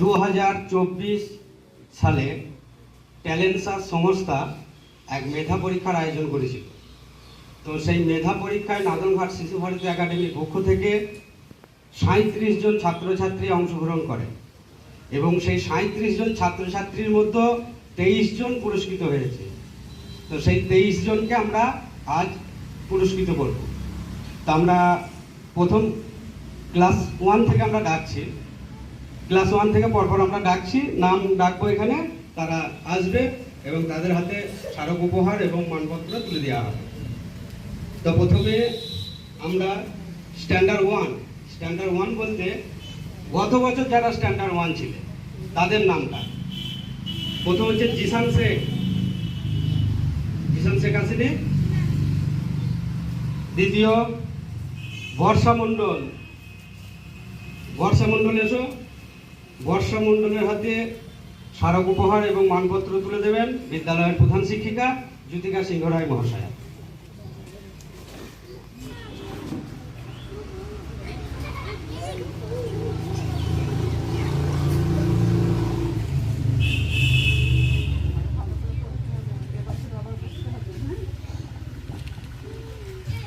দু হাজার চব্বিশ সালে ট্যালেন্টসার সংস্থা এক মেধা পরীক্ষার আয়োজন করেছিল। তো সেই মেধা পরীক্ষায় নাদনঘাট শিশু ভারতী একাডেমির পক্ষ থেকে সাঁত্রিশ জন ছাত্রছাত্রী অংশগ্রহণ করে এবং সেই সাঁত্রিশ জন ছাত্রছাত্রীর মধ্যে তেইশ জন পুরস্কৃত হয়েছে। তো সেই তেইশ জনকে আমরা আজ পুরস্কৃত করব। তো আমরা প্রথম ক্লাস ওয়ান থেকে আমরা ডাকছি। ক্লাস ওয়ান থেকে পরপর আমরা ডাকছি, নাম ডাকবো এখানে, তারা আসবে এবং তাদের হাতে স্মারক উপহার এবং মানপত্র তুলে দেওয়া হবে। তো প্রথমে আমরা স্ট্যান্ডার্ড ওয়ান স্ট্যান্ডার্ড ওয়ান বলতে গত বছর যারা স্ট্যান্ডার্ড ওয়ান ছিলেন তাদের নামটা। প্রথম হচ্ছে জিসান শেখ। জিসান শেখ আসেনি দ্বিতীয় বর্ষা মণ্ডল। বর্ষা মণ্ডল এসো। বর্ষা মণ্ডলের হাতে স্মারক উপহার এবং মানপত্র তুলে দেবেন বিদ্যালয়ের প্রধান শিক্ষিকা জ্যোতিকা সিংহ রায় মহাশয়া।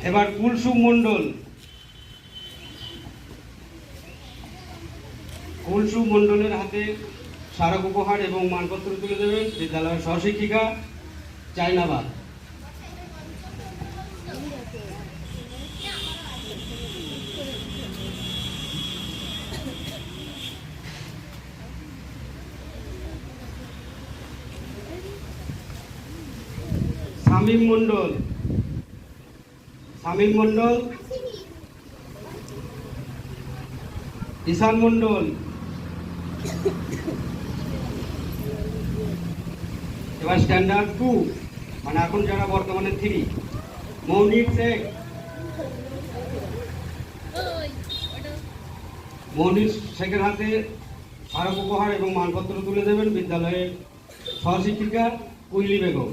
এবার কুলসুম মণ্ডল কুলসুম মণ্ডলের হাতে স্মারক উপহার এবং মানপত্র তুলে দেবেন বিদ্যালয়ের সহশিক্ষিকা চাইনাবাদ। শামীম মণ্ডল। শামীম মণ্ডল। ঈশান মণ্ডল। এবার স্ট্যান্ডার্ড টু মানে এখন যারা বর্তমানে থ্রি মৌনিক শেখ। মৌনিক শেখের হাতে স্মারক উপহার এবং মানপত্র তুলে দেবেন বিদ্যালয়ের সহশিক্ষিকা কুইলি বেগম।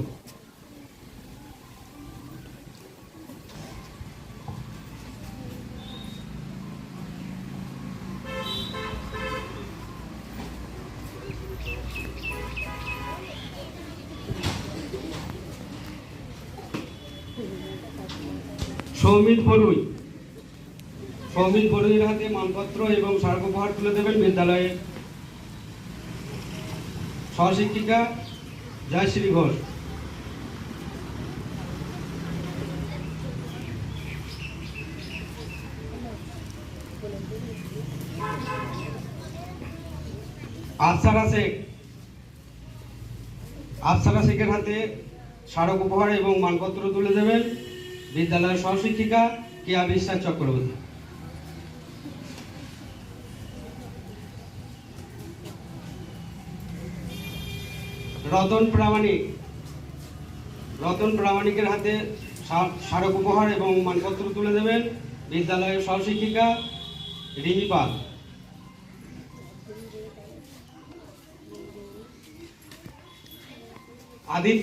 সৌমিত বড়ুই সৌমিত বড়ুইয়ের হাতে মানপত্র এবং উপহার তুলে দেবেন বিদ্যালয়ের সহশিক্ষিকা জয়শ্রী ঘোষ। আফসারা শেখ। আফসারা শেখের হাতে স্মারক উপহার এবং মানপত্র তুলে দেবেন বিদ্যালয়ের সহশিক্ষিকা কেয়া বিশ্বাস চক্রবর্তী। রতন প্রামাণিক। রতন প্রামাণিকের হাতে স্মারক উপহার এবং মানপত্র তুলে দেবেন বিদ্যালয়ের সহশিক্ষিকা রিমি পাল।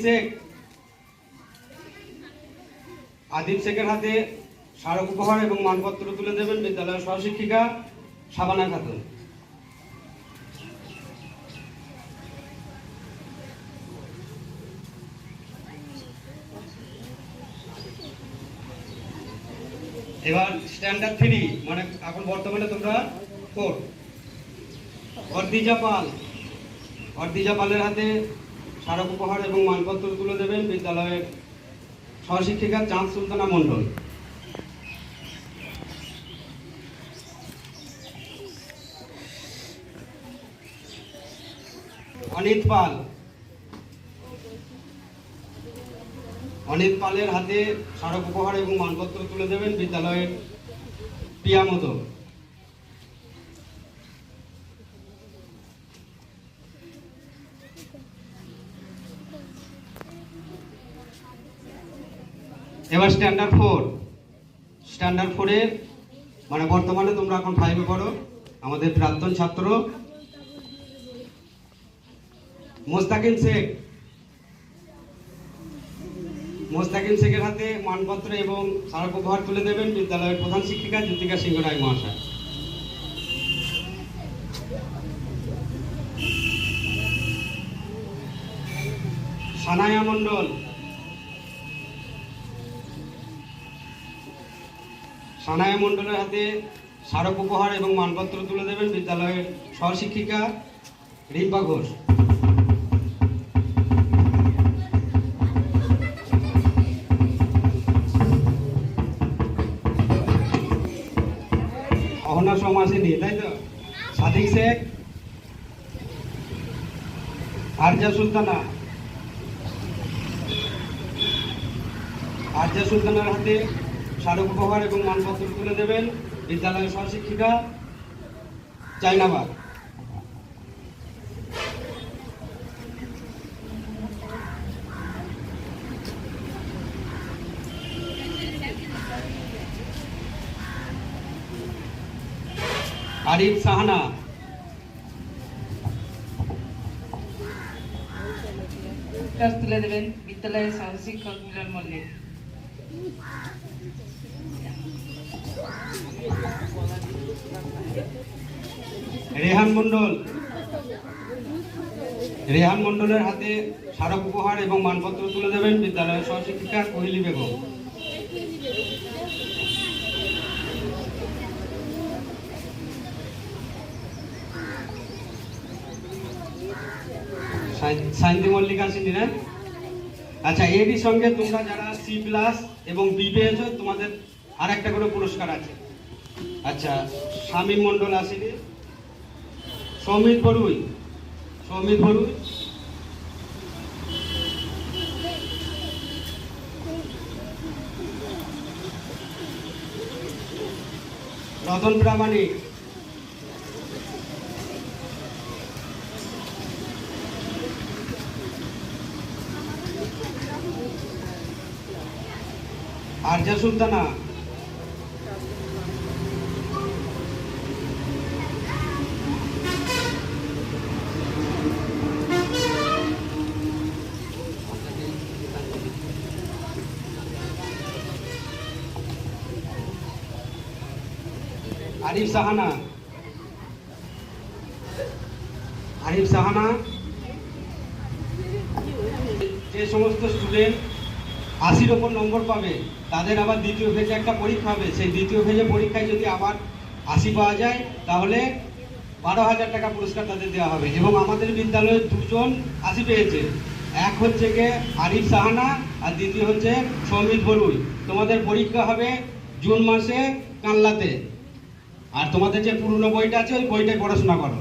শেখ আদিল শেখের হাতে স্মারক উপহার এবং মানপত্র তুলে দেবেন বিদ্যালয়ের সহশিক্ষিকা সাবানা খাতুন। এবার স্ট্যান্ডার্ড থ্রি মানে এখন বর্তমানে তোমরা ফোর অর্দিজা পাল। অর্দিজা পালের হাতে স্মারক উপহার এবং মানপত্র তুলে দেবেন বিদ্যালয়ের সহশিক্ষিকা চাঁদ সুলতানা মণ্ডল। অনিত পাল। অনিত পালের হাতে স্মারক উপহার এবং মানপত্র তুলে দেবেন বিদ্যালয়ের প্রিয়া এবার স্ট্যান্ডার্ড ফোর স্ট্যান্ডার্ড ফোরের মানে বর্তমানে তোমরা এখন ফাইভে পড়ো। আমাদের প্রাক্তন ছাত্র মোস্তাকিম শেখ। মোস্তাকিম শেখের হাতে মানপত্র এবং স্মারক উপহার তুলে দেবেন বিদ্যালয়ের প্রধান শিক্ষিকা জ্যোতিকা সিংহ রায় মহাশয়। সানায়া মণ্ডল সানায়া মণ্ডলের হাতে স্মারক উপহার এবং মানপত্র তুলে দেবেন বিদ্যালয়ের সহশিক্ষিকা রিম্পা ঘোষ। অহনা সোম আসেনি তাই তো? সাদিক শেখ, আরজা সুলতানা। আরজা সুলতানার হাতে স্মারক উপহার এবং মানপত্র তুলে দেবেন বিদ্যালয়ের সহশিক্ষিকা চাইনাবাদ আরিফ সাহানা। তুলে দেবেন বিদ্যালয়ের সহশিক্ষক মিলন মল্লিক। রেহান মন্ডল রেহান মণ্ডলের হাতে স্মারক উপহার এবং মানপত্র তুলে দেবেন বিদ্যালয়ের সহশিক্ষিকা কোহলি বেগম। সাইন্দি মল্লিক আসেনি না আচ্ছা এরই সঙ্গে তোমরা যারা সি প্লাস এবং বি পেয়েছ, তোমাদের আর একটা করে পুরস্কার আছে। আচ্ছা শামীম মণ্ডল আসেনি সৌমিত বড়ুই সৌমিত বড়ুই রতন প্রামাণিক। আর্যা সুলতানা। আরিফ সাহানা। আরিফ সাহানা। যে সমস্ত স্টুডেন্ট আশির ওপর নম্বর পাবে, তাদের আবার দ্বিতীয় ফেজে একটা পরীক্ষা হবে। সেই দ্বিতীয় ফেজে পরীক্ষায় যদি আবার আশি পাওয়া যায়, তাহলে বারো হাজার টাকা পুরস্কার তাদের দেওয়া হবে। এবং আমাদের বিদ্যালয়ে দুজন আশি পেয়েছে। এক হচ্ছে গিয়ে আরিফ সাহানা, আর দ্বিতীয় হচ্ছে সৌমিত বড়ুই তোমাদের পরীক্ষা হবে জুন মাসে কানলাতে। আর তোমাদের যে পুরনো বইটা আছে ওই বইটাই পড়াশোনা করো।